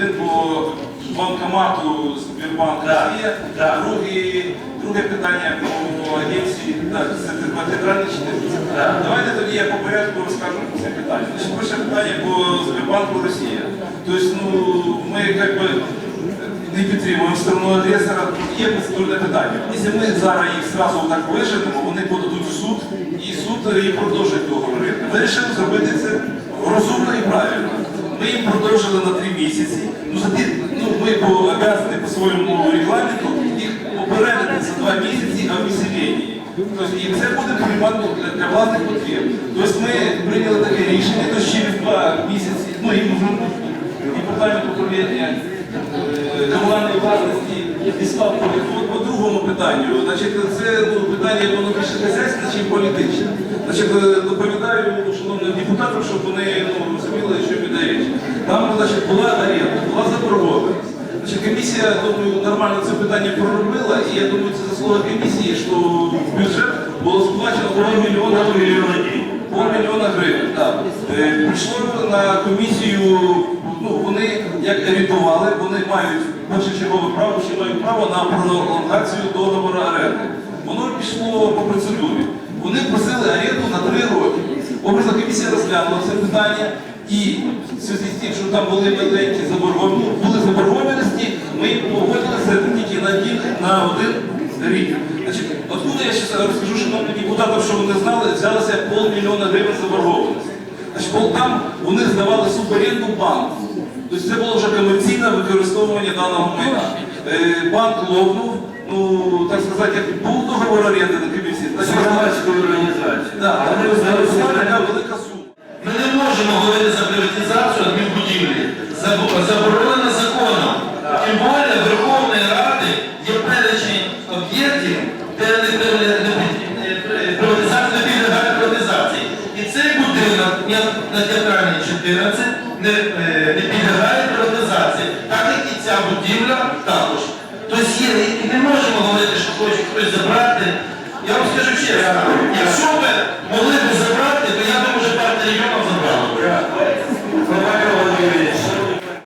один по банкомату Так, Росія, так. друге, питання по агенції, катедральні чотири. Давайте тоді я по порядку розкажу про це питання. Значить, перше питання по Сбербанку Росія. Тобто, ну, ми як би не підтримуємо сторону агресора, є процедурне питання. Якщо ми зараз їх зразу так виженемо, вони подадуть в суд, і суд їм продовжить договори. Ми вирішили зробити це. Ми їм продовжили на три місяці. Ну, за ті, ну, ми по обязані по своєму регламенту їх попередити за два місяці о виселенні. Тобто, і це буде приймати для, власних потреб. Тобто ми прийняли таке рішення, то через два місяці, ну і вже департамент управління е, комунальної власності дістав по, по другому питанню. Значить, це ну, питання воно більше хазяйське, ніж політичне. Значить, е, доповідаю шановним депутатам, щоб вони ну, розуміли, що значить, була оренда, була заборгованість. Значить, комісія, думаю, нормально це питання проробила, і я думаю, це заслуга комісії, що в бюджет було сплачено полмільйона гривень. Полмільйона гривень, так. Е, Прийшло на комісію, ну, вони як орієнтували, вони мають першочергове право, що мають право на пролонгацію договору оренди. Воно пішло по процедурі. Вони просили оренду на три роки. Образна комісія розглянула це питання і в зв'язку з тим, що там були маленькі заборгованості, були заборгованості, ми погодилися тільки на один, на один рік. Значить, откуда я зараз розкажу шановним депутатам, що вони знали, взялося полмільйона гривень заборгованості. Значить, пол- там вони здавали суборенду банку. Тобто це було вже комерційне використовування даного майна. Е, Банк ловнув, ну так сказати, як був договор оренди на комісії. Значить, громадською організацією. Да, але була така велика сума. Ми не можемо говорити за адмінбудівлі. Заборонено законом. Тим більше Верховної Ради є перечень об'єктів, де не, підлягає приватизації. І цей будинок на театральній 14 не, е, не підлягає приватизації, так як і ця будівля також. Тобто не можемо говорити, що хоче хтось забрати. Я вам скажу чесно, якщо б